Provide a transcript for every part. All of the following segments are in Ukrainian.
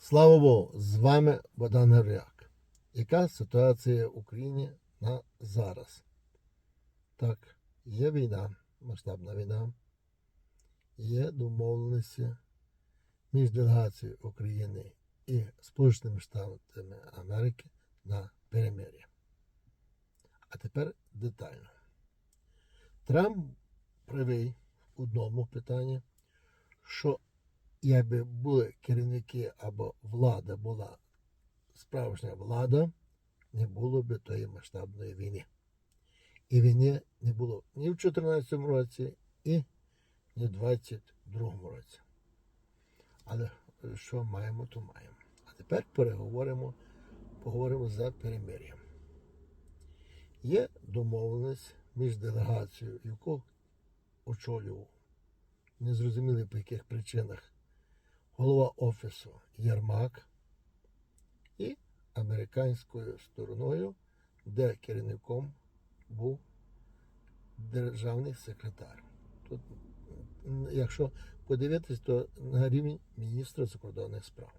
Слава Богу, з вами Богдан Гавряк. Яка ситуація в Україні на зараз? Так, є війна, масштабна війна, є домовленості між делегацією України і Сполученими Штатами Америки на перемир'я. А тепер детально. Трамп правий в одному питанні, що якби були керівники або влада була справжня влада, не було б тої масштабної війни. І війни не було ні в 2014 році, і ні в 2022 році. Але що маємо, то маємо. А тепер переговоримо, поговоримо за перемир'я. Є домовленість між делегацією, яку очолював, незрозуміло по яких причинах, голова офісу Єрмак і американською стороною, де керівником був державний секретар. Тут, якщо подивитись, то на рівні міністра закордонних справ.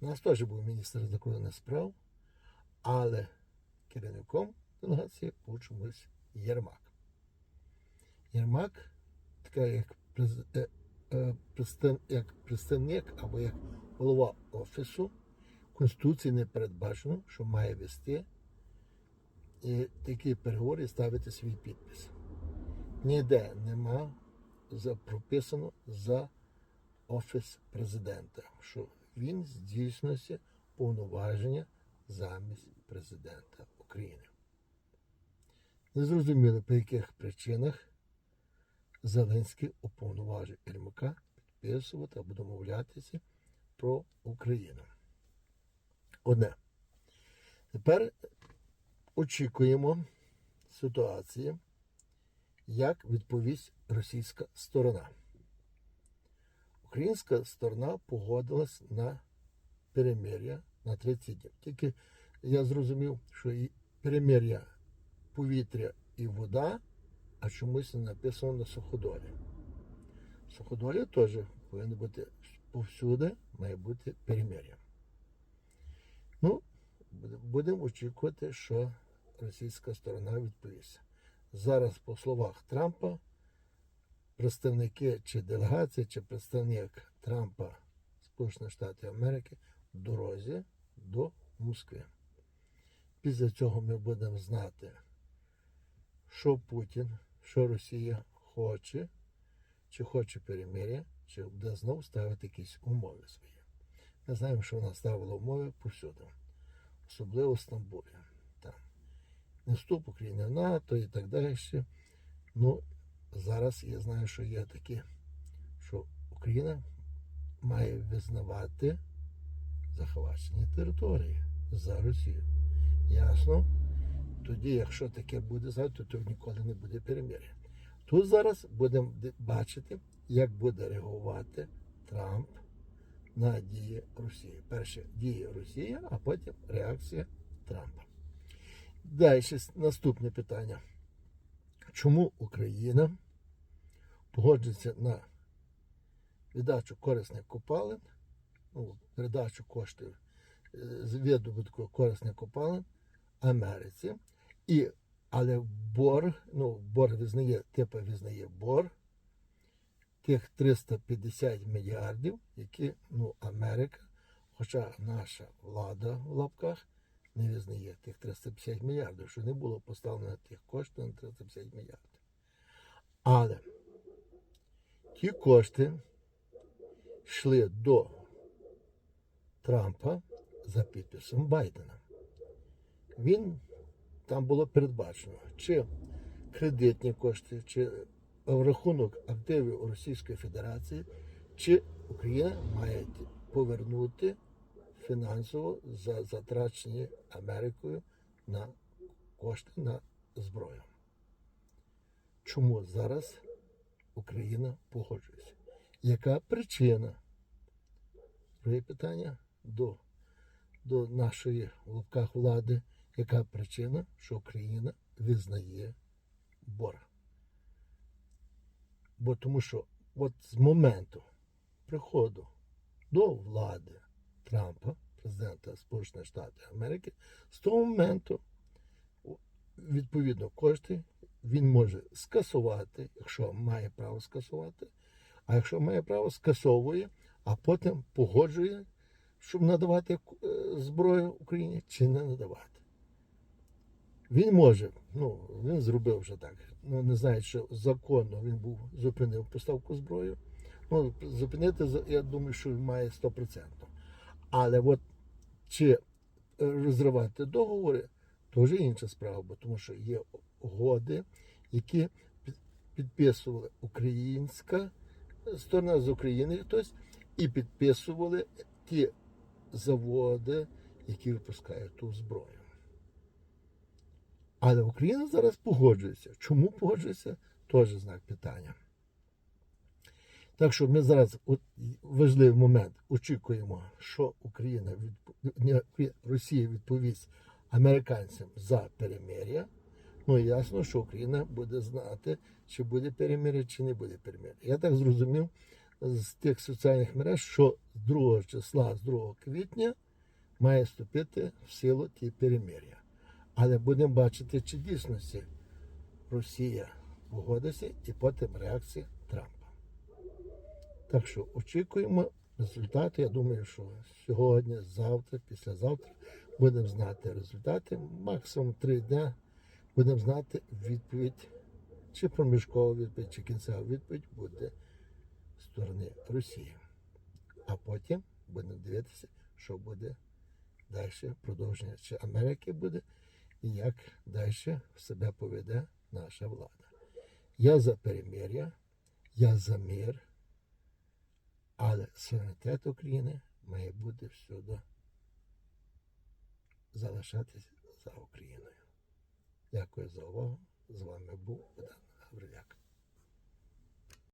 У нас теж був міністр закордонних справ, але керівником делегації був чомусь Єрмак. Єрмак, така як, е, як представник або як голова офісу, Конституції не передбачено, що має вести такі переговори і ставити свій підпис. Ніде нема прописано за офіс президента, що він здійснює повноваження замість президента України. Незрозуміло, по яких причинах Зеленський уповноважив Єрмака підписувати або домовлятися про Україну. Одне. Тепер очікуємо ситуації, як відповість російська сторона. Українська сторона погодилась на перемир'я на 30 днів. Тільки я зрозумів, що і перемир'я повітря і вода, а чомусь написано на суходолі. Суходолі теж повинно бути повсюди, має бути перемир'я. Ну, будемо очікувати, що російська сторона відповість. Зараз, по словах Трампа, представники чи делегація, чи представник Трампа Сполучених Штатів Америки в дорозі до Москви. Після цього ми будемо знати, що Путін, що Росія хоче, чи хоче перемир'я, чи буде знову ставити якісь умови свої. Ми знаємо, що вона ставила умови повсюди, особливо в Стамбулі. Там. Не вступ України в НАТО і так далі. Ну, зараз я знаю, що є такі, що Україна має визнавати захвачені території за Росію. Ясно? Тоді, якщо таке буде завтра, то ніколи не буде перемир'я. Тут зараз будемо бачити, як буде реагувати Трамп на дії Росії. Перше дії Росії, а потім реакція Трампа. Далі наступне питання. Чому Україна погоджується на віддачу корисних копалин, ну, передачу коштів е, з видобутку корисних копалин Америці, і, але борг, ну, борг визнає, типу визнає борг тих 350 мільярдів, які ну, Америка, хоча наша влада в лапках не визнає тих 350 мільярдів, що не було поставлено тих коштів на 350 мільярдів. Але ті кошти йшли до Трампа за підписом Байдена. Він там було передбачено, чи кредитні кошти, чи рахунок активів Російської Федерації, чи Україна має повернути фінансово за затрачені Америкою на кошти на зброю. Чому зараз Україна погоджується? Яка причина? Друге питання до, до нашої в лапках влади. Яка причина, що Україна визнає борг? Бо тому що от з моменту приходу до влади Трампа, президента Сполучених Штатів Америки, з того моменту, відповідно, кошти він може скасувати, якщо має право скасувати, а якщо має право, скасовує, а потім погоджує, щоб надавати е, зброю Україні чи не надавати. Він може, ну він зробив вже так. Ну не знаю, що законно він був зупинив поставку зброї. Ну, зупинити я думаю, що він має 100%. Але от чи е, розривати договори, то вже інша справа, бо тому що є угоди, які під- підписували українська сторона з України хтось, і підписували ті заводи, які випускають ту зброю. Але Україна зараз погоджується. Чому погоджується? Теж знак питання. Так що ми зараз важливий момент очікуємо, що Україна Росія відповість американцям за перемир'я. Ну і ясно, що Україна буде знати, чи буде перемир'я, чи не буде перемир'я. Я так зрозумів з тих соціальних мереж, що з 2 числа, з 2 квітня має вступити в силу ті перемир'я. Але будемо бачити, чи дійсності Росія погодиться і потім реакція Трампа. Так що очікуємо результати. Я думаю, що сьогодні, завтра, післязавтра будемо знати результати. Максимум три дня будемо знати відповідь, чи проміжкова відповідь, чи кінцева відповідь буде з сторони Росії. А потім будемо дивитися, що буде далі продовження, чи Америки буде, і як далі себе поведе наша влада. Я за перемир'я, я за мир, але суверенітет України має бути всюди залишатися за Україною. Дякую за увагу. З вами був